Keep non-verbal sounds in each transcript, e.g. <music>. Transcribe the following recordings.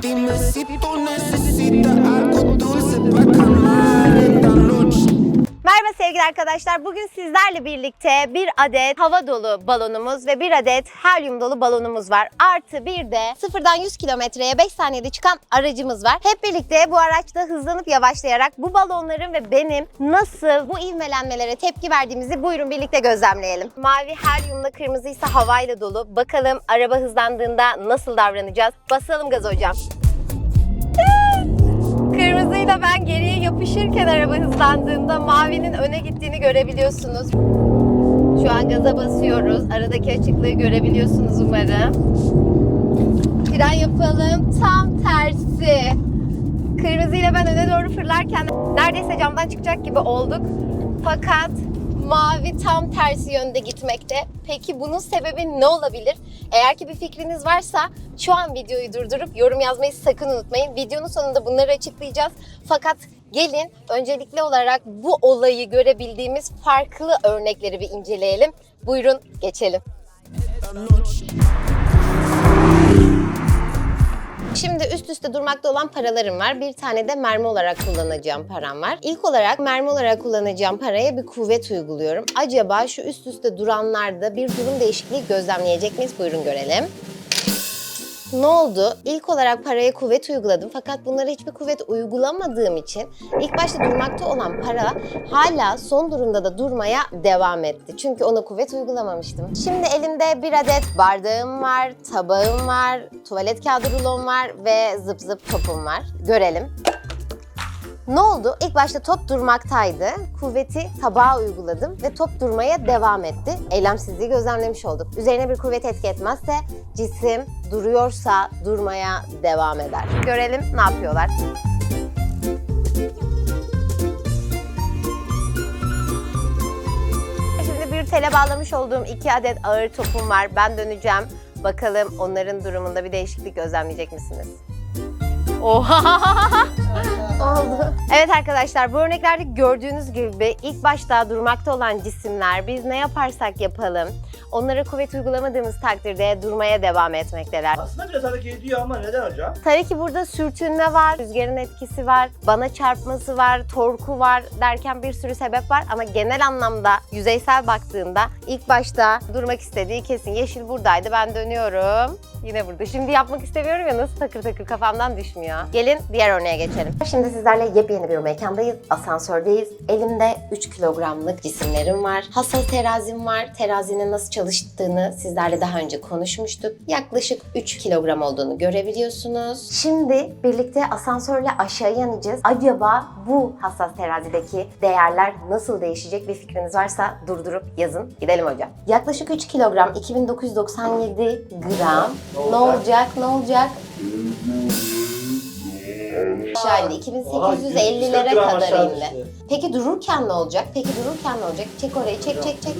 Dime si tú necesitas algo dulce para calmar. Merhaba sevgili arkadaşlar. Bugün sizlerle birlikte bir adet hava dolu balonumuz ve bir adet helyum dolu balonumuz var. Artı bir de sıfırdan 100 kilometreye 5 saniyede çıkan aracımız var. Hep birlikte bu araçta hızlanıp yavaşlayarak bu balonların ve benim nasıl bu ivmelenmelere tepki verdiğimizi buyurun birlikte gözlemleyelim. Mavi helyumla kırmızı ise havayla dolu. Bakalım araba hızlandığında nasıl davranacağız? Basalım gaz hocam. Kırmızıyla ben geriye yapışırken araba hızlandığında mavinin öne gittiğini görebiliyorsunuz. Şu an gaza basıyoruz. Aradaki açıklığı görebiliyorsunuz umarım. Fren yapalım. Tam tersi. Kırmızıyla ben öne doğru fırlarken neredeyse camdan çıkacak gibi olduk. Fakat mavi tam tersi yönde gitmekte. Peki bunun sebebi ne olabilir? Eğer ki bir fikriniz varsa şu an videoyu durdurup yorum yazmayı sakın unutmayın. Videonun sonunda bunları açıklayacağız. Fakat gelin öncelikli olarak bu olayı görebildiğimiz farklı örnekleri bir inceleyelim. Buyurun geçelim. Şimdi üst üste durmakta olan paralarım var. Bir tane de mermi olarak kullanacağım param var. İlk olarak mermi olarak kullanacağım paraya bir kuvvet uyguluyorum. Acaba şu üst üste duranlarda bir durum değişikliği gözlemleyecek miyiz? Buyurun görelim. Ne oldu? İlk olarak paraya kuvvet uyguladım fakat bunlara hiçbir kuvvet uygulamadığım için ilk başta durmakta olan para hala son durumda da durmaya devam etti. Çünkü ona kuvvet uygulamamıştım. Şimdi elimde bir adet bardağım var, tabağım var, tuvalet kağıdı rulom var ve zıp zıp topum var. Görelim. Ne oldu? İlk başta top durmaktaydı. Kuvveti tabağa uyguladım ve top durmaya devam etti. Eylemsizliği gözlemlemiş olduk. Üzerine bir kuvvet etki etmezse cisim duruyorsa durmaya devam eder. Görelim ne yapıyorlar. Şimdi bir tele bağlamış olduğum iki adet ağır topum var. Ben döneceğim. Bakalım onların durumunda bir değişiklik gözlemleyecek misiniz? Oha! <laughs> Oldu. Evet arkadaşlar bu örneklerde gördüğünüz gibi ilk başta durmakta olan cisimler biz ne yaparsak yapalım onlara kuvvet uygulamadığımız takdirde durmaya devam etmekteler. Aslında biraz hareket ediyor ama neden hocam? Tabii ki burada sürtünme var, rüzgarın etkisi var, bana çarpması var, torku var derken bir sürü sebep var ama genel anlamda yüzeysel baktığında ilk başta durmak istediği kesin. Yeşil buradaydı ben dönüyorum. Yine burada. Şimdi yapmak istemiyorum ya nasıl takır takır kafamdan düşmüyor. Gelin diğer örneğe geçelim. Şimdi sizlerle yepyeni bir mekandayız. Asansördeyiz. Elimde 3 kilogramlık cisimlerim var. Hassas terazim var. Terazinin nasıl çalıştığını sizlerle daha önce konuşmuştuk. Yaklaşık 3 kilogram olduğunu görebiliyorsunuz. Şimdi birlikte asansörle aşağıya ineceğiz. Acaba bu hassas terazideki değerler nasıl değişecek bir fikriniz varsa durdurup yazın. Gidelim hocam. Yaklaşık 3 kilogram 2997 gram. Ne olacak? Ne olacak? Aşağı indi. 2850'lere gram kadar indi. Peki dururken ne olacak? Peki dururken ne olacak? Çek orayı, çek çek çek.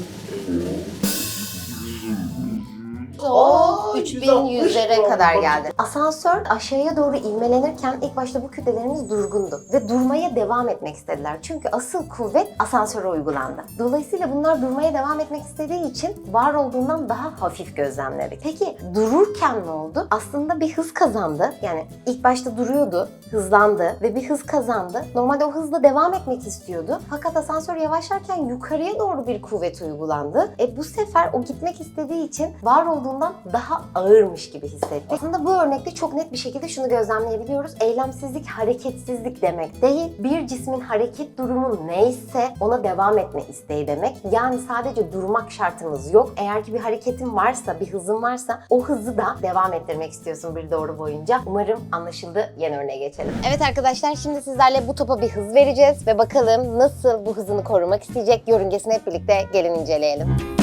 O Aa, 3100'lere 160 kadar geldi. Asansör aşağıya doğru ivmelenirken ilk başta bu kütlelerimiz durgundu ve durmaya devam etmek istediler. Çünkü asıl kuvvet asansöre uygulandı. Dolayısıyla bunlar durmaya devam etmek istediği için var olduğundan daha hafif gözlemledik. Peki dururken ne oldu? Aslında bir hız kazandı. Yani ilk başta duruyordu, hızlandı ve bir hız kazandı. Normalde o hızla devam etmek istiyordu. Fakat asansör yavaşlarken yukarıya doğru bir kuvvet uygulandı. E bu sefer o gitmek istediği için var olduğundan daha ağırmış gibi hissetti. Aslında bu örnekte çok net bir şekilde şunu gözlemleyebiliyoruz. Eylemsizlik hareketsizlik demek değil. Bir cismin hareket durumu neyse ona devam etme isteği demek. Yani sadece durmak şartımız yok. Eğer ki bir hareketin varsa, bir hızın varsa o hızı da devam ettirmek istiyorsun bir doğru boyunca. Umarım anlaşıldı. Yeni örneğe geçelim. Evet arkadaşlar şimdi sizlerle bu topa bir hız vereceğiz ve bakalım nasıl bu hızını korumak isteyecek yörüngesini hep birlikte gelin inceleyelim.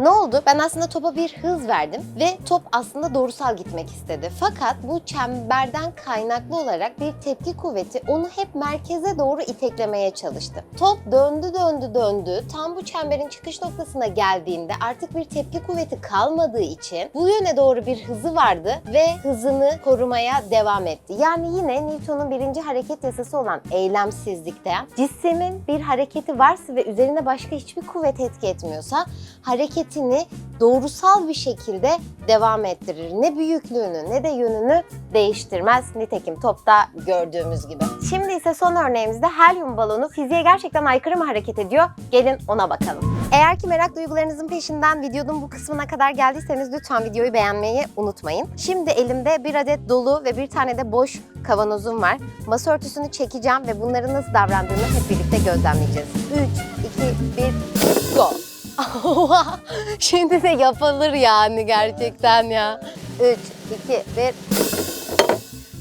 Ne oldu? Ben aslında topa bir hız verdim ve top aslında doğrusal gitmek istedi. Fakat bu çemberden kaynaklı olarak bir tepki kuvveti onu hep merkeze doğru iteklemeye çalıştı. Top döndü döndü döndü. Tam bu çemberin çıkış noktasına geldiğinde artık bir tepki kuvveti kalmadığı için bu yöne doğru bir hızı vardı ve hızını korumaya devam etti. Yani yine Newton'un birinci hareket yasası olan eylemsizlikte cismin bir hareketi varsa ve üzerine başka hiçbir kuvvet etki etmiyorsa hareket hareketini doğrusal bir şekilde devam ettirir. Ne büyüklüğünü ne de yönünü değiştirmez. Nitekim topta gördüğümüz gibi. Şimdi ise son örneğimizde helyum balonu fiziğe gerçekten aykırı mı hareket ediyor? Gelin ona bakalım. Eğer ki merak duygularınızın peşinden videonun bu kısmına kadar geldiyseniz lütfen videoyu beğenmeyi unutmayın. Şimdi elimde bir adet dolu ve bir tane de boş kavanozum var. Masa örtüsünü çekeceğim ve bunların nasıl davrandığını hep birlikte gözlemleyeceğiz. 3, 2, 1, go! Şimdi de yapılır yani gerçekten ya. 3, 2, 1.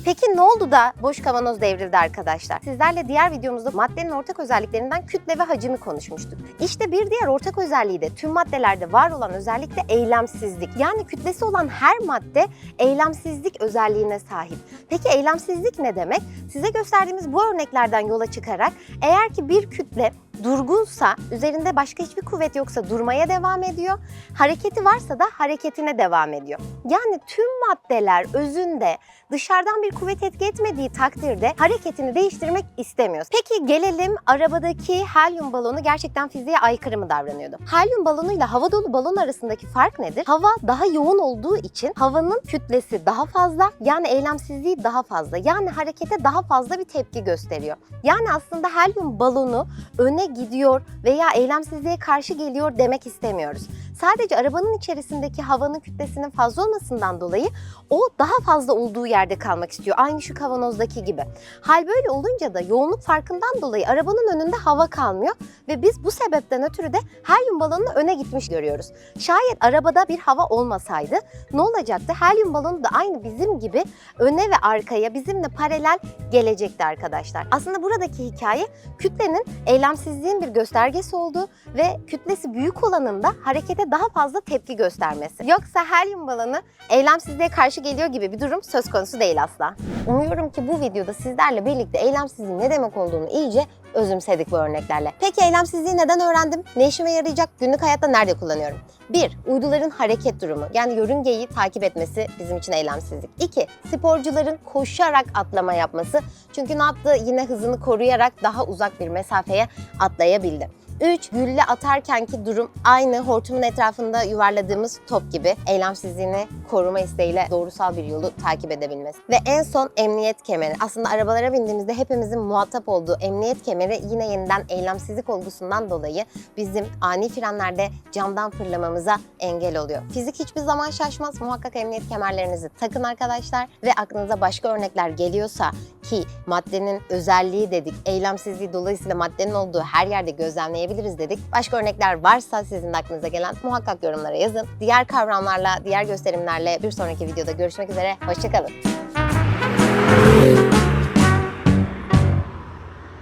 Peki ne oldu da boş kavanoz devrildi arkadaşlar? Sizlerle diğer videomuzda maddenin ortak özelliklerinden kütle ve hacimi konuşmuştuk. İşte bir diğer ortak özelliği de tüm maddelerde var olan özellik de eylemsizlik. Yani kütlesi olan her madde eylemsizlik özelliğine sahip. Peki eylemsizlik ne demek? Size gösterdiğimiz bu örneklerden yola çıkarak eğer ki bir kütle durgunsa, üzerinde başka hiçbir kuvvet yoksa durmaya devam ediyor. Hareketi varsa da hareketine devam ediyor. Yani tüm maddeler özünde dışarıdan bir kuvvet etki etmediği takdirde hareketini değiştirmek istemiyor. Peki gelelim arabadaki helyum balonu gerçekten fiziğe aykırı mı davranıyordu? Helyum balonuyla hava dolu balon arasındaki fark nedir? Hava daha yoğun olduğu için havanın kütlesi daha fazla yani eylemsizliği daha fazla. Yani harekete daha fazla bir tepki gösteriyor. Yani aslında helyum balonu öne gidiyor veya eylemsizliğe karşı geliyor demek istemiyoruz. Sadece arabanın içerisindeki havanın kütlesinin fazla olmasından dolayı o daha fazla olduğu yerde kalmak istiyor. Aynı şu kavanozdaki gibi. Hal böyle olunca da yoğunluk farkından dolayı arabanın önünde hava kalmıyor ve biz bu sebepten ötürü de helyum balonunu öne gitmiş görüyoruz. Şayet arabada bir hava olmasaydı ne olacaktı? Helyum balonu da aynı bizim gibi öne ve arkaya bizimle paralel gelecekti arkadaşlar. Aslında buradaki hikaye kütlenin eylemsizliğin bir göstergesi olduğu ve kütlesi büyük olanın da harekete daha fazla tepki göstermesi. Yoksa helyum balonu eylemsizliğe karşı geliyor gibi bir durum söz konusu değil asla. Umuyorum ki bu videoda sizlerle birlikte eylemsizliğin ne demek olduğunu iyice özümsedik bu örneklerle. Peki eylemsizliği neden öğrendim? Ne işime yarayacak? Günlük hayatta nerede kullanıyorum? 1. Uyduların hareket durumu. Yani yörüngeyi takip etmesi bizim için eylemsizlik. 2. Sporcuların koşarak atlama yapması. Çünkü ne yaptı? Yine hızını koruyarak daha uzak bir mesafeye atlayabildi. 3. Gülle atarkenki durum aynı hortumun etrafında yuvarladığımız top gibi eylemsizliğini koruma isteğiyle doğrusal bir yolu takip edebilmesi. Ve en son emniyet kemeri. Aslında arabalara bindiğimizde hepimizin muhatap olduğu emniyet kemeri yine yeniden eylemsizlik olgusundan dolayı bizim ani frenlerde camdan fırlamamıza engel oluyor. Fizik hiçbir zaman şaşmaz. Muhakkak emniyet kemerlerinizi takın arkadaşlar ve aklınıza başka örnekler geliyorsa ki maddenin özelliği dedik, eylemsizliği dolayısıyla maddenin olduğu her yerde gözlemleyebiliriz dedik. Başka örnekler varsa sizin aklınıza gelen muhakkak yorumlara yazın. Diğer kavramlarla, diğer gösterimlerle bir sonraki videoda görüşmek üzere. Hoşçakalın.